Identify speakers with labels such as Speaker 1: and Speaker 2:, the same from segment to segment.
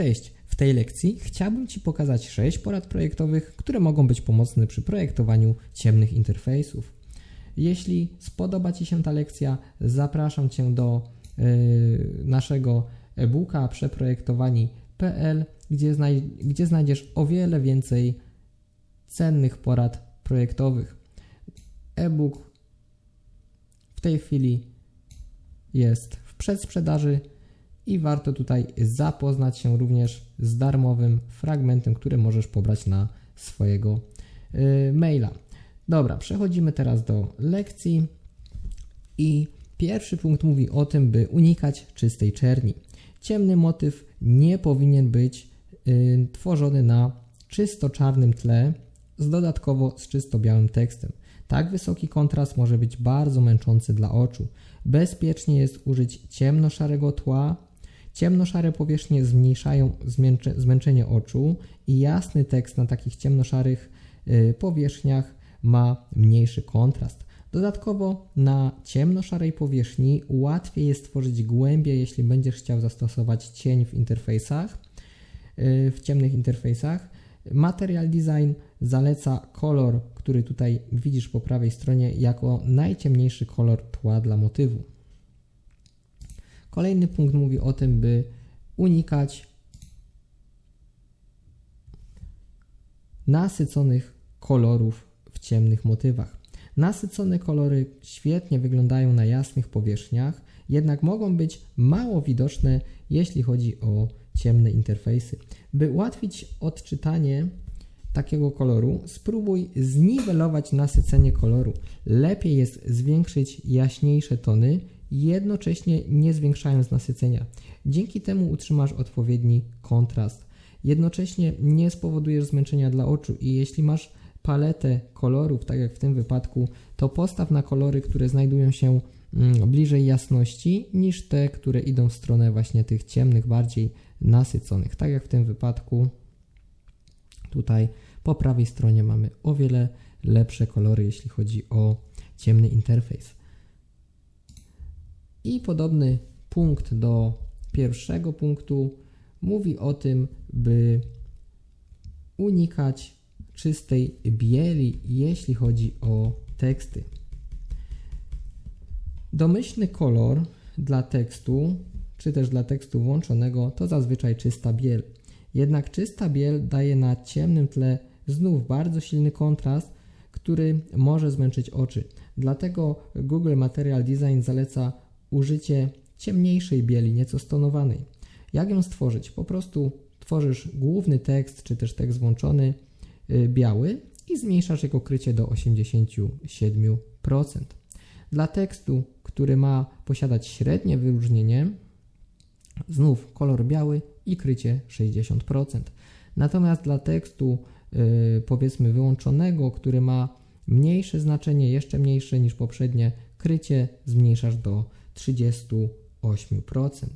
Speaker 1: Cześć, w tej lekcji chciałbym Ci pokazać 6 porad projektowych, które mogą być pomocne przy projektowaniu ciemnych interfejsów. Jeśli spodoba Ci się ta lekcja, zapraszam Cię do yy, naszego e-booka przeprojektowani.pl, gdzie, znaj gdzie znajdziesz o wiele więcej cennych porad projektowych. E-book w tej chwili jest w przedsprzedaży i warto tutaj zapoznać się również z darmowym fragmentem, który możesz pobrać na swojego y, maila. Dobra, przechodzimy teraz do lekcji i pierwszy punkt mówi o tym, by unikać czystej czerni. Ciemny motyw nie powinien być y, tworzony na czysto czarnym tle z dodatkowo z czysto białym tekstem. Tak wysoki kontrast może być bardzo męczący dla oczu. Bezpiecznie jest użyć ciemno-szarego tła. Ciemno-szare powierzchnie zmniejszają zmęczenie oczu i jasny tekst na takich ciemno-szarych y, powierzchniach ma mniejszy kontrast. Dodatkowo na ciemno-szarej powierzchni łatwiej jest tworzyć głębie, jeśli będziesz chciał zastosować cień w interfejsach, y, w ciemnych interfejsach. Material Design zaleca kolor, który tutaj widzisz po prawej stronie, jako najciemniejszy kolor tła dla motywu. Kolejny punkt mówi o tym, by unikać nasyconych kolorów w ciemnych motywach. Nasycone kolory świetnie wyglądają na jasnych powierzchniach, jednak mogą być mało widoczne, jeśli chodzi o ciemne interfejsy. By ułatwić odczytanie takiego koloru, spróbuj zniwelować nasycenie koloru. Lepiej jest zwiększyć jaśniejsze tony, jednocześnie nie zwiększając nasycenia. Dzięki temu utrzymasz odpowiedni kontrast. Jednocześnie nie spowodujesz zmęczenia dla oczu i jeśli masz paletę kolorów, tak jak w tym wypadku, to postaw na kolory, które znajdują się mm, bliżej jasności niż te, które idą w stronę właśnie tych ciemnych, bardziej nasyconych. Tak jak w tym wypadku tutaj po prawej stronie mamy o wiele lepsze kolory, jeśli chodzi o ciemny interfejs. I podobny punkt do pierwszego punktu mówi o tym, by unikać czystej bieli, jeśli chodzi o teksty. Domyślny kolor dla tekstu, czy też dla tekstu włączonego, to zazwyczaj czysta biel. Jednak czysta biel daje na ciemnym tle znów bardzo silny kontrast, który może zmęczyć oczy. Dlatego Google Material Design zaleca użycie ciemniejszej bieli, nieco stonowanej. Jak ją stworzyć? Po prostu tworzysz główny tekst, czy też tekst włączony, Y, biały i zmniejszasz jego krycie do 87%. Dla tekstu, który ma posiadać średnie wyróżnienie, znów kolor biały i krycie 60%. Natomiast dla tekstu yy, powiedzmy wyłączonego, który ma mniejsze znaczenie, jeszcze mniejsze niż poprzednie, krycie zmniejszasz do 38%.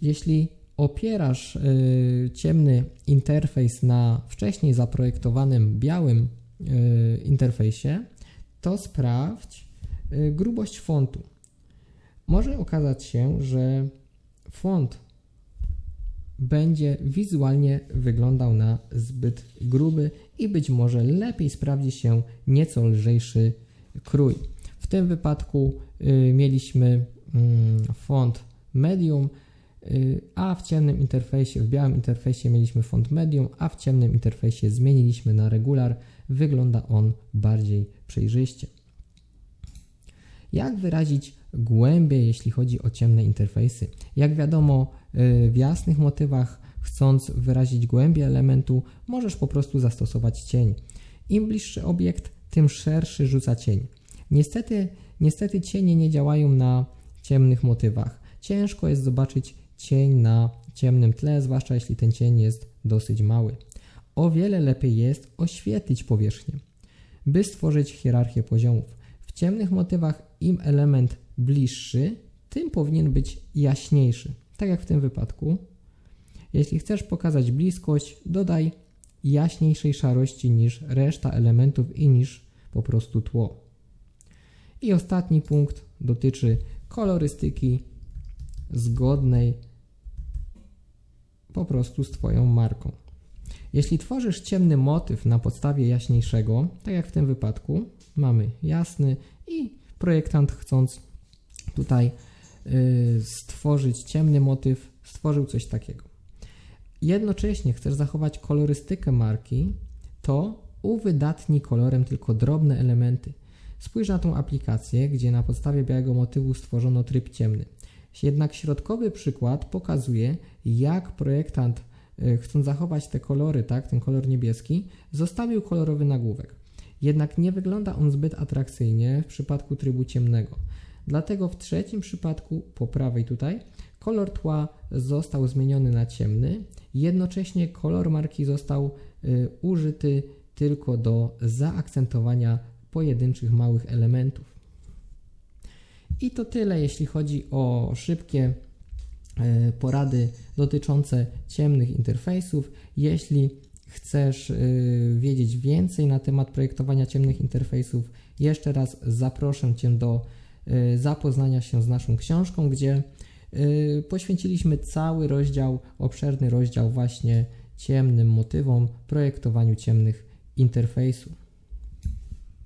Speaker 1: Jeśli opierasz y, ciemny interfejs na wcześniej zaprojektowanym białym y, interfejsie, to sprawdź y, grubość fontu. Może okazać się, że font będzie wizualnie wyglądał na zbyt gruby i być może lepiej sprawdzi się nieco lżejszy krój. W tym wypadku mieliśmy mm, font medium, Y, a w ciemnym interfejsie, w białym interfejsie mieliśmy font medium, a w ciemnym interfejsie zmieniliśmy na regular. Wygląda on bardziej przejrzyście. Jak wyrazić głębię, jeśli chodzi o ciemne interfejsy? Jak wiadomo, y, w jasnych motywach, chcąc wyrazić głębię elementu, możesz po prostu zastosować cień. Im bliższy obiekt, tym szerszy rzuca cień. Niestety, niestety cienie nie działają na ciemnych motywach. Ciężko jest zobaczyć cień na ciemnym tle, zwłaszcza jeśli ten cień jest dosyć mały. O wiele lepiej jest oświetlić powierzchnię, by stworzyć hierarchię poziomów. W ciemnych motywach im element bliższy, tym powinien być jaśniejszy. Tak jak w tym wypadku. Jeśli chcesz pokazać bliskość, dodaj jaśniejszej szarości niż reszta elementów i niż po prostu tło. I ostatni punkt dotyczy kolorystyki zgodnej po prostu z Twoją marką. Jeśli tworzysz ciemny motyw na podstawie jaśniejszego, tak jak w tym wypadku, mamy jasny i projektant chcąc tutaj y, stworzyć ciemny motyw, stworzył coś takiego. Jednocześnie chcesz zachować kolorystykę marki, to uwydatnij kolorem tylko drobne elementy. Spójrz na tą aplikację, gdzie na podstawie białego motywu stworzono tryb ciemny. Jednak środkowy przykład pokazuje, jak projektant, y, chcąc zachować te kolory, tak, ten kolor niebieski, zostawił kolorowy nagłówek. Jednak nie wygląda on zbyt atrakcyjnie w przypadku trybu ciemnego. Dlatego w trzecim przypadku, po prawej tutaj, kolor tła został zmieniony na ciemny, jednocześnie kolor marki został y, użyty tylko do zaakcentowania pojedynczych małych elementów. I to tyle, jeśli chodzi o szybkie e, porady dotyczące ciemnych interfejsów. Jeśli chcesz e, wiedzieć więcej na temat projektowania ciemnych interfejsów, jeszcze raz zaproszę Cię do e, zapoznania się z naszą książką, gdzie poświęciliśmy cały rozdział, obszerny rozdział właśnie ciemnym motywom, projektowaniu ciemnych interfejsów.